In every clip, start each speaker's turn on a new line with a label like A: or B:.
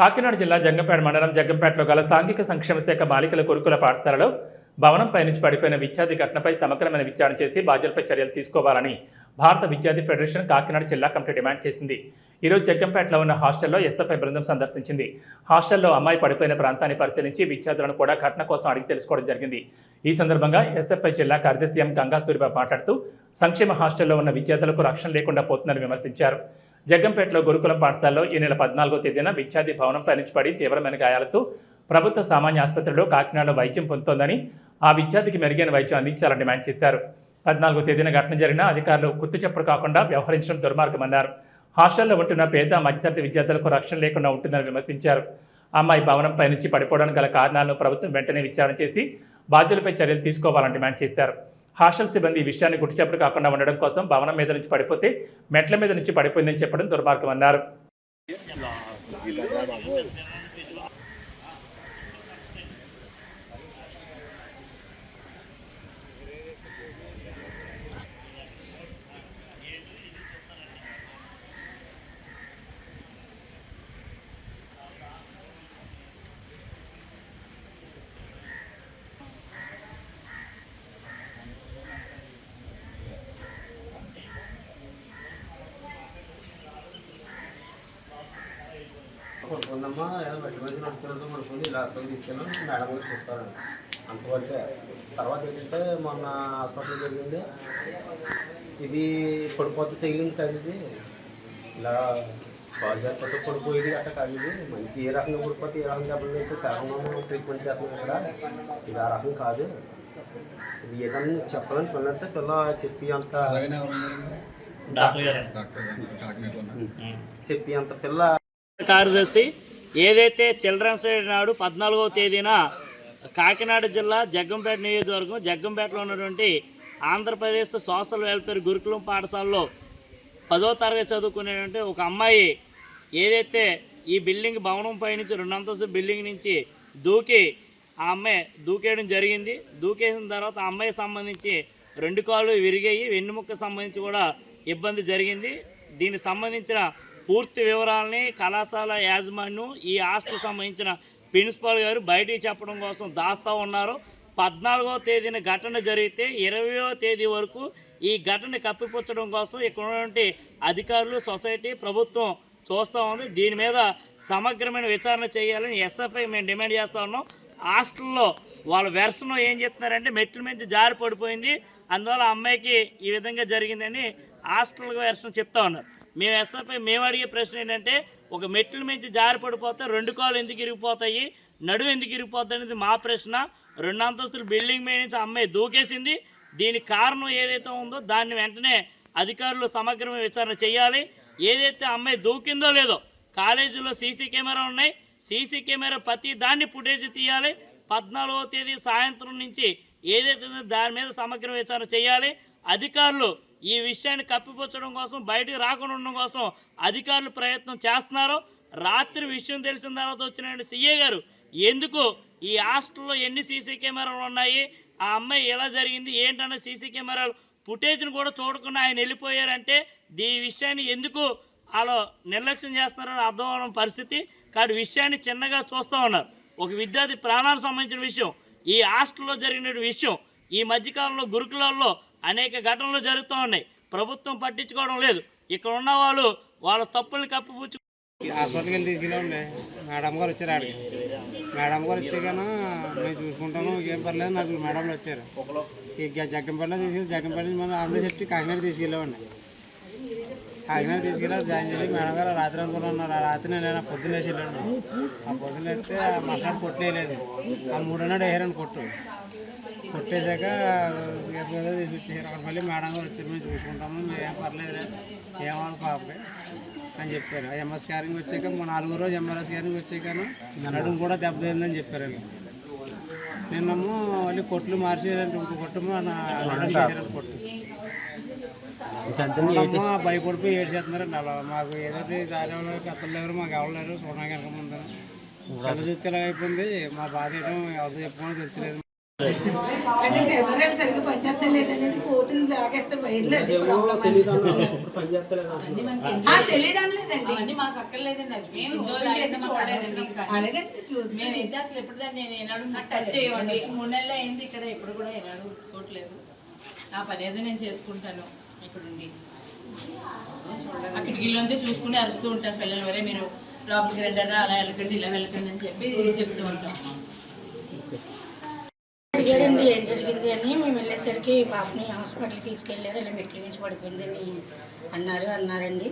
A: కాకినాడ జిల్లా జంగంపేట మండలం జగ్గంపేటలో గల సాంఘిక సంక్షేమ శాఖ బాలికల గురుకుల పాఠశాలలో భవనంపై నుంచి పడిపోయిన విద్యార్థి ఘటనపై సమగ్రమైన విచారణ చేసి బాధ్యులపై చర్యలు తీసుకోవాలని భారత విద్యార్థి ఫెడరేషన్ కాకినాడ జిల్లా కమిటీ డిమాండ్ చేసింది. ఈరోజు జగ్గంపేటలో ఉన్న హాస్టల్లో ఎస్ఎఫ్ఐ బృందం సందర్శించింది. హాస్టల్లో అమ్మాయి పడిపోయిన ప్రాంతాన్ని పరిశీలించి విద్యార్థులను కూడా ఘటన కోసం అడిగి తెలుసుకోవడం జరిగింది. ఈ సందర్భంగా ఎస్ఎఫ్ఐ జిల్లా కార్యదర్శి ఎం గంగా సూరిబాబు మాట్లాడుతూ సంక్షేమ హాస్టల్లో ఉన్న విద్యార్థులకు రక్షణ లేకుండా పోతుందని విమర్శించారు. జగ్గంపేటలో గురుకులం పాఠశాలలో ఈ నెల పద్నాలుగో తేదీన విద్యార్థి భవనంపై నుంచి పడి తీవ్రమైన గాయాలతో ప్రభుత్వ సామాన్య ఆసుపత్రిలో కాకినాడలో వైద్యం పొందుతోందని ఆ విద్యార్థికి మెరుగైన వైద్యం అందించాలని డిమాండ్ చేశారు. పద్నాలుగో తేదీన ఘటన జరిగిన అధికారులు గుర్తు చెప్పడు కాకుండా వ్యవహరించడం దుర్మార్గమన్నారు. హాస్టల్లో ఉంటున్న పేద మధ్యతరగతి విద్యార్థులకు రక్షణ లేకుండా ఉంటుందని విమర్శించారు. అమ్మాయి భవనంపై నుంచి పడిపోవడానికి గల కారణాలను ప్రభుత్వం వెంటనే విచారణ చేసి బాధ్యులపై చర్యలు తీసుకోవాలని డిమాండ్ చేశారు. హాస్టల్ సిబ్బంది ఈ విషయాన్ని గుర్తుచెప్పుడు కాకుండా ఉండడం కోసం భవనం మీద నుంచి పడిపోతే మెట్ల మీద నుంచి పడిపోయిందని చెప్పడం దుర్మార్గమన్నారు.
B: పడుకుందమ్మా ఏదో బయట మధ్య నడుపుతున్నట్టు పడుకుంది ఇలా అర్థం తీసుకెళ్ళి మేడం అంతవరకే. తర్వాత ఏంటంటే మొన్న హాస్పిటల్ జరిగింది. ఇది పడిపోతే తగిలింది కాదు ఇది. ఇలా చేస్తే పడిపోయేది అట్ట కాదు ఇది. మనిషి ఏ రకంగా పడిపోతే ఏ రకంగా దెబ్బలు అయితే కారణం ట్రీట్మెంట్ చేస్తున్నాం ఇక్కడ. ఇది ఆ రకం కాదు. ఇది ఏదన్నా చెప్పాలని పిల్లడితే పిల్ల చెప్పి అంత చెప్పి అంత పిల్ల
C: కార్యదర్శి ఏదైతే చిల్డ్రన్స్ డే నాడు పద్నాలుగవ తేదీన కాకినాడ జిల్లా జగ్గంపేట నియోజకవర్గం జగ్గంపేటలో ఉన్నటువంటి ఆంధ్రప్రదేశ్ సోషల్ వెల్ఫేర్ గురుకులం పాఠశాలలో పదో తరగతి చదువుకునేటువంటి ఒక అమ్మాయి ఏదైతే ఈ బిల్డింగ్ భవనం పై నుంచి రెండు బిల్డింగ్ నుంచి దూకి ఆ అమ్మాయి దూకేయడం జరిగింది. దూకేసిన తర్వాత ఆ అమ్మాయికి సంబంధించి రెండు కాళ్ళు విరిగాయి వెన్నుముక్క సంబంధించి కూడా ఇబ్బంది జరిగింది. దీనికి సంబంధించిన పూర్తి వివరాలని కళాశాల యాజమాన్యం ఈ హాస్టల్ సంబంధించిన ప్రిన్సిపాల్ గారు బయటికి చెప్పడం కోసం దాస్తా ఉన్నారు. పద్నాలుగో తేదీన ఘటన జరిగితే ఇరవయో తేదీ వరకు ఈ ఘటన కప్పిపుచ్చడం కోసం ఇక్కడ ఉన్నటువంటి అధికారులు సొసైటీ ప్రభుత్వం చూస్తూ ఉంది. దీని మీద సమగ్రమైన విచారణ చేయాలని ఎస్ఎఫ్ఐ మేము డిమాండ్ చేస్తూ ఉన్నాం. హాస్టల్లో వాళ్ళ వెర్షన్ ఏం చెప్తున్నారంటే మెట్ల మీద జారి పడిపోయింది. అందువల్ల అమ్మాయికి ఈ విధంగా జరిగిందని హాస్టల్ వెర్షన్ చెప్తా ఉన్నారు. మేము ఎస్ఆర్పై మేము అడిగే ప్రశ్న ఏంటంటే ఒక మెట్ల మించి జారి పడిపోతే రెండు కాలు ఎందుకు ఇరిగిపోతాయి? నడువు ఎందుకు ఇరిగిపోతాయి అనేది మా ప్రశ్న. రెండు అంతస్తులు బిల్డింగ్ మీద నుంచి అమ్మాయి దూకేసింది. దీనికి కారణం ఏదైతే ఉందో దాన్ని వెంటనే అధికారులు సమగ్రమైన విచారణ చేయాలి. ఏదైతే అమ్మాయి దూకిందో లేదో కాలేజీలో సీసీ కెమెరా ఉన్నాయి. సీసీ కెమెరా ప్రతి దాన్ని ఫుటేజ్ తీయాలి. పద్నాలుగో తేదీ సాయంత్రం నుంచి ఏదైతే దాని మీద సమగ్ర విచారణ చేయాలి. అధికారులు ఈ విషయాన్ని కప్పిపుచ్చడం కోసం బయటకు రాకుండా ఉండడం కోసం అధికారులు ప్రయత్నం చేస్తున్నారు. రాత్రి విషయం తెలిసిన తర్వాత వచ్చిన సీఏ గారు ఎందుకు ఈ హాస్టల్లో ఎన్ని సీసీ కెమెరాలు ఉన్నాయి? ఆ అమ్మాయి ఎలా జరిగింది? ఏంటన్న సీసీ కెమెరాలు ఫుటేజ్ని కూడా చూడకుండా ఆయన వెళ్ళిపోయారంటే ఈ విషయాన్ని ఎందుకు అలా నిర్లక్ష్యం చేస్తున్నారని అర్థం అవడం పరిస్థితి. కాదు విషయాన్ని చిన్నగా చూస్తూ ఉన్నారు. ఒక విద్యార్థి ప్రాణాలకు సంబంధించిన విషయం. ఈ హాస్టల్లో జరిగిన విషయం. ఈ మధ్యకాలంలో గురుకులాల్లో అనేక ఘటనలు జరుగుతూ ఉన్నాయి. ప్రభుత్వం పట్టించుకోవడం లేదు. ఇక్కడ ఉన్న వాళ్ళు వాళ్ళ తప్పుల్ని కప్పిపుచ్చు
D: హాస్పిటల్కి వెళ్ళి తీసుకెళ్ళండి మేడం గారు వచ్చారు ఆడికి. మేడం గారు వచ్చాకనా మేము చూసుకుంటాము ఏం పర్లేదు నాకు మేడంలు వచ్చారు. ఇక జగ్గంపేటలో తీసుకెళ్ళి జగ్గంపల్లి నుంచి మనం ఆంధ్ర చెప్పి కాకినాడ తీసుకెళ్ళామండి కాకినాడ తీసుకెళ్ళి జాయిన్ చేసి మేడం గారు రాత్రి అనుకున్నారు ఆ రాత్రి నేను పొద్దున్న వేసి వెళ్ళాను. ఆ పొద్దున్న వేస్తే మసాలా కొట్టేయలేదు ఆ మూడున్నాడు వేసారని కొట్టు. కొట్టేశాక ఏదో తీసుకొచ్చేసారు అక్కడ మళ్ళీ మేడం గారు వచ్చారు మేము చూసుకుంటాము మీరు ఏం పర్లేదు ఏమని పాపే అని చెప్పారు. ఆ ఎంఎస్ స్కానింగ్ వచ్చాక మా నాలుగో రోజు ఎంఆర్ఎస్ స్కానింగ్ వచ్చాకను నడుము కూడా దెబ్బతిందని చెప్పారు నిన్నము మళ్ళీ కొట్లు మార్చేయాలంటే ఇంకో కొట్టు కొట్టు. అమ్మ భయపడిపోయి ఏడు చేస్తున్నారండి అలా. మాకు ఏదైతే దాని కత్తలు లేరు మాకు ఎవరు లేరు చూడడానికి వెనక ముందు కళ్ళు చూస్తే అయిపోయింది. మా బాధ ఏంటో ఎవరితో చెప్పుకోవడం తెలుస్తలేదు
E: అంటే కెమెరాలు సరిగ్గా పనిచేస్తలేదు అనేది కోతులు లాగేస్తే వైర్లు అది అలాగే చూద్దాం.
F: అయితే అసలు ఎప్పుడు దాన్ని నేను ఏనాడు టచ్ చేయండి. మూడు నెలలు అయింది ఇక్కడ ఎప్పుడు కూడా ఏనాడు చూడలేదు నా పని ఏదో నేను చేసుకుంటాను ఇక్కడుండి. ఆ కిటికీలోంచి చూసుకుని అరుస్తూ ఉంటాను. పిల్లలు వరే మీరు లోపలికి రండి అలా వెళ్ళకండి ఇలా వెళ్ళకండి అని చెప్పి చెప్తూ ఉంటాం.
G: అడిగారండి ఏం జరిగింది అని మేము వెళ్ళేసరికి పాపని హాస్పిటల్కి తీసుకెళ్ళారు. ఇలా మెట్ల నుంచి పడిపోయింది అని అన్నారు అన్నారండి.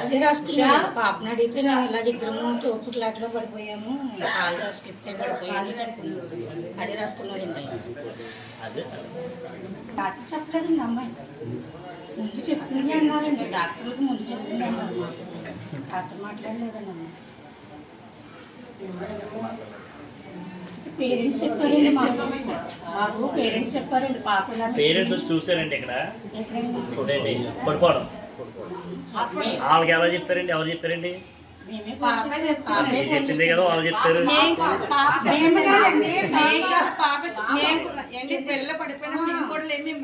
G: అదే రాసుకున్నాను పాపని అడిగితే నేను ఇలాగ ఇద్దరము తోపుట్లాట్లో పడిపోయాము. కాలు స్లిప్ అయి పడిపోయాను అని చెప్పుకున్నాను అదే రాసుకున్నారండి. డాక్టర్ చెప్పలేదండి అమ్మాయి. ముందు చెప్పింది అన్నారండి. డాక్టర్లకు ముందు చెప్పింది అన్నారు డాక్టర్ మాట్లాడలేదండి అమ్మాయి. పేరెంట్స్ చెప్పారండి మాకు. మాకు పేరెంట్స్ చెప్పారండి పాప
C: పేరెంట్స్ వచ్చి చూసారండి ఇక్కడ? చూడండి. పడిపోవడం వాళ్ళకి ఎవరు చెప్పారండి? ఎవరు చెప్పారండి? చెప్పిందే కదా వాళ్ళు చెప్తారు
E: పిల్ల పడిపోయినా మేము కూడా లేము మేము